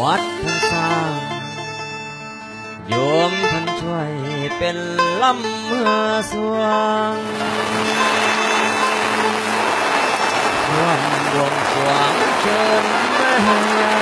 วัดท่านสร้างโยมท่านช่วยเป็นลำเมื่อสวงร่วมบวงสวงเชิญแม่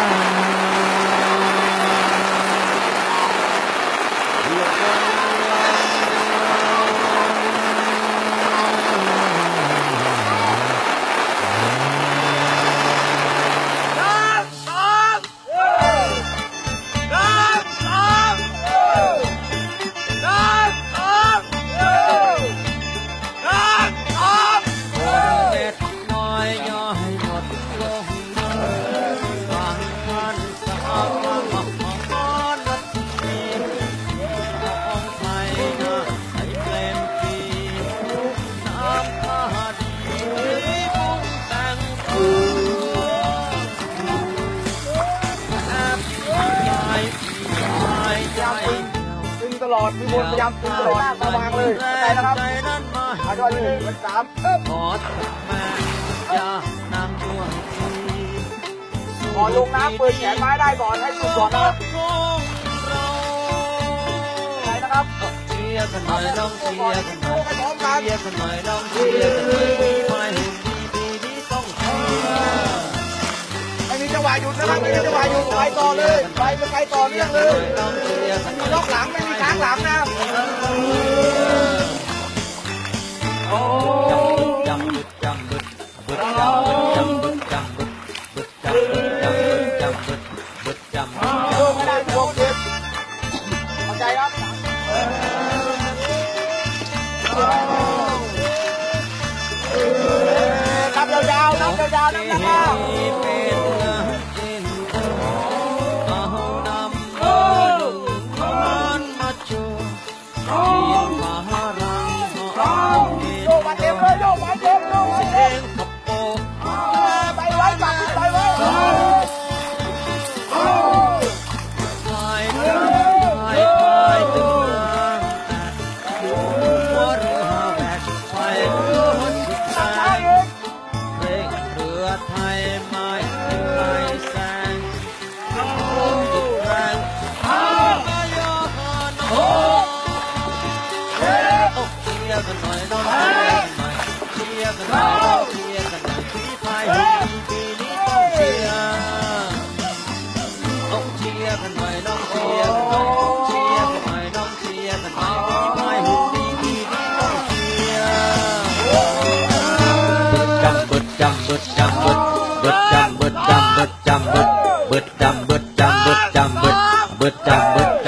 ลอดมีบนพยายามตึงตลอดมาวางเลยใจนะครับใจนั้นมาอาด้วยหนึ่งเป็นสามเอ๊บขอเถิดแม่อย่านางดวก่อนลงน้ำเปิดแขนไม้ได้ก่อนให้สุดก่อนนะครับใช่นะครับเชียร์กันหน่อยลองเชียร์กันหน่อยเชียร์กันหน่อยลองเชียร์กันหน่อย หยุดนะครับไม่มีจังหวะหยุดไปต่อเลยไปไปต่อเนื่องเลยลองเชียร์กันหน่อยล็อกหลังไม่มีค้างหลังนะโอ้จำบึดจำบึดบึดจำบึดจำบึดบึดจำบึดจำบึดจำบึดบึดจำบึดโยกไม่ได้โยกเจ็บเข้าใจครับนับยาวๆนับยาวๆนับยาวๆ เรือไทยไม่ไล่แซงล บึดจำบึดบึดจำบึดจำบึดจำบึดบึดจำบึดจำบึดจำบึดบึดจำ